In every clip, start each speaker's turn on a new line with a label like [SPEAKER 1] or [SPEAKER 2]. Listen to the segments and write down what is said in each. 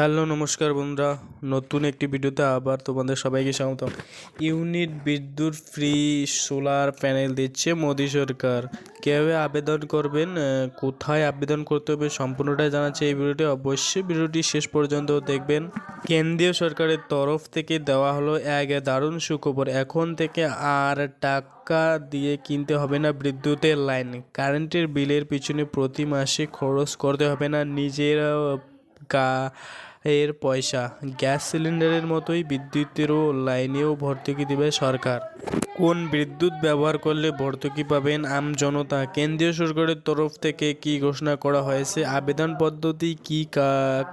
[SPEAKER 1] Hello, নমস্কার বন্ধুরা। নতুন একটি ভিডিওতে আবার তোমাদের সবাইকে স্বাগত ইউনিট বিদ্যুৎ ফ্রি সোলার প্যানেল দিচ্ছে মোদী সরকার। কীভাবে আবেদন করবেন কোথায় আবেদন করতে হবে সম্পূর্ণটাই জানাচ্ছে এই ভিডিওটি। অবশ্যই ভিডিওটি শেষ পর্যন্ত দেখবেন। কেন্দ্রীয় সরকারের তরফ থেকে দেওয়া হলো এক দারুণ সুখবর। এখন থেকে আর টাকা দিয়ে কিনতে হবে না বিদ্যুতের লাইন। কারেন্টের বিলের পিছনে প্রতি মাসে খরচ করতে হবে না। নিজের এর পয়সা। গ্যাস সিলিন্ডারের মতোই বিদ্যুতেরও লাইনেও ভর্তুকি দেবে সরকার। কোন বিদ্যুৎ ব্যবহার করলে ভর্তুকি পাবেন আম জনতা? কেন্দ্রীয় সরকারের তরফ থেকে কি ঘোষণা করা হয়েছে? আবেদন পদ্ধতি কি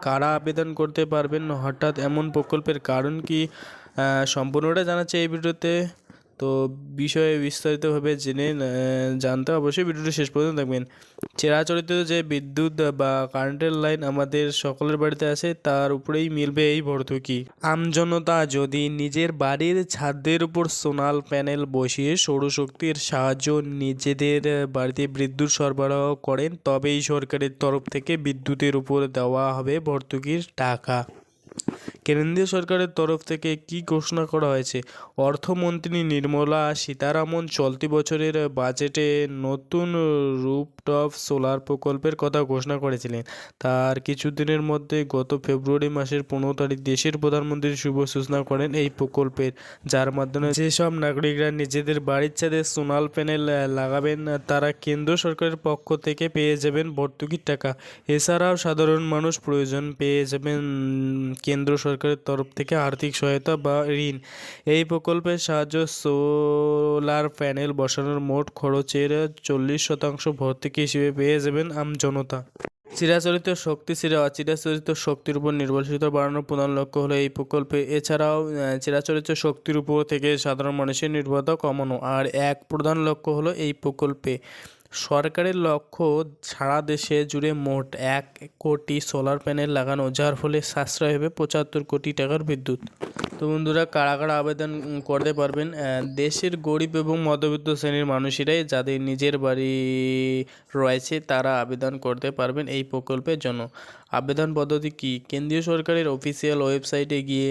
[SPEAKER 1] কারা আবেদন করতে পারবেন? হঠাৎ এমন প্রকল্পের কারণ কি? সম্পূর্ণটা জানাচ্ছে এই ভিডিওতে। তো বিষয়ে বিস্তারিতভাবে জেনে জানতে অবশ্যই ভিডিওটি শেষ পর্যন্ত দেখবেন। চিরাচরিত যে বিদ্যুৎ বা কারেন্টের লাইন আমাদের সকলের বাড়িতে আছে, তার উপরেই মিলবে এই ভর্তুকি। আমজনতা যদি নিজের বাড়ির ছাদের উপর সোনাল প্যানেল বসিয়ে সৌরশক্তির সাহায্য নিজেদের বাড়িতে বিদ্যুৎ সরবরাহ করেন, তবেই সরকারের তরফ থেকে বিদ্যুতের উপর দেওয়া হবে ভর্তুকির টাকা। কেন্দ্রীয় সরকারের তরফ থেকে কি ঘোষণা করা হয়েছে? অর্থমন্ত্রী নির্মলা সীতারামন চলতি বছরের বাজেটে নতুন রুপটপ সোলার প্রকল্পের কথা ঘোষণা করেছিলেন। তার কিছুদিনের মধ্যে গত ফেব্রুয়ারি মাসের পনেরো তারিখ দেশের প্রধানমন্ত্রী শুভ সূচনা করেন এই প্রকল্পের। যার মাধ্যমে যেসব নাগরিকরা নিজেদের বাড়ির ছাদে সোনাল প্যানেল লাগাবেন, তারা কেন্দ্র সরকারের পক্ষ থেকে পেয়ে যাবেন ভর্তুকির টাকা। এছাড়াও সাধারণ মানুষ প্রয়োজন পেয়ে যাবেন কেন্দ্র কেন্দ্র সরকারের তরফ থেকে আর্থিক সহায়তা বা ঋণ। এই প্রকল্পের সাহায্য সোলার প্যানেল বসানোর মোট খরচের চল্লিশ শতাংশ ভর্তুকি হিসেবে পেয়ে যাবেন আম জনতা। চিরাচরিত শক্তি চিরা চিরাচরিত শক্তির উপর নির্ভরশীলতা বাড়ানোর প্রধান লক্ষ্য হলো এই প্রকল্পে। এছাড়াও চিরাচরিত শক্তির উপর থেকে সাধারণ মানুষের নির্ভরতা কমানো। আর এক প্রধান লক্ষ্য হলো এই প্রকল্পে সরকারের লক্ষ্য সারা দেশে জুড়ে মোট এক কোটি সোলার প্যানেল লাগানো, যার ফলে সাশ্রয় হবে পঁচাত্তর কোটি টাকার বিদ্যুৎ। তো বন্ধুরা, কারা কারা আবেদন করতে পারবেন দেশের গরিব এবং মধ্যবিত্ত শ্রেণির মানুষেরাই যাদের নিজের বাড়ি রয়েছে, তারা আবেদন করতে পারবেন এই প্রকল্পের জন্য। আবেদন পদ্ধতি কি? কেন্দ্রীয় সরকারের অফিসিয়াল ওয়েবসাইটে গিয়ে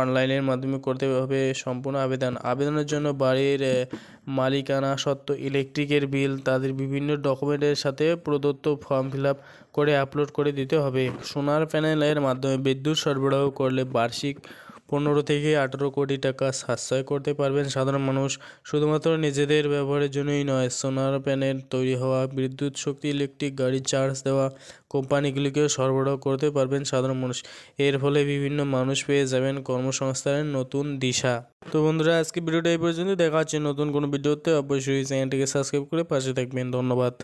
[SPEAKER 1] অনলাইনের মাধ্যমে করতে হবে সম্পূর্ণ আবেদন। আবেদনের জন্য বাড়ির মালিকানা সত্ত্ব ইলেকট্রিকের বিল তাদের বিভিন্ন ডকুমেন্টের সাথে প্রদত্ত ফর্ম ফিল করে আপলোড করে দিতে হবে। সোনার প্যানেলের মাধ্যমে বিদ্যুৎ সরবরাহ করলে বার্ষিক পনেরো থেকে আঠেরো কোটি টাকা সাশ্রয় করতে পারবেন সাধারণ মানুষ। শুধুমাত্র নিজেদের ব্যবহারের জন্যই নয়, সোলার প্যানেল তৈরি হওয়া, বিদ্যুৎ শক্তি, ইলেকট্রিক গাড়ি চার্জ দেওয়া, কোম্পানিগুলিকেও সরবরাহ করতে পারবেন সাধারণ মানুষ। এর ফলে বিভিন্ন মানুষ পেয়ে যাবেন কর্মসংস্থানের নতুন দিশা। তো বন্ধুরা আজকে ভিডিওটা এই পর্যন্ত দেখা হচ্ছে নতুন কোনো ভিডিওতে। অবশ্যই চ্যানেলটিকে সাবস্ক্রাইব করে পাশে থাকবেন। ধন্যবাদ।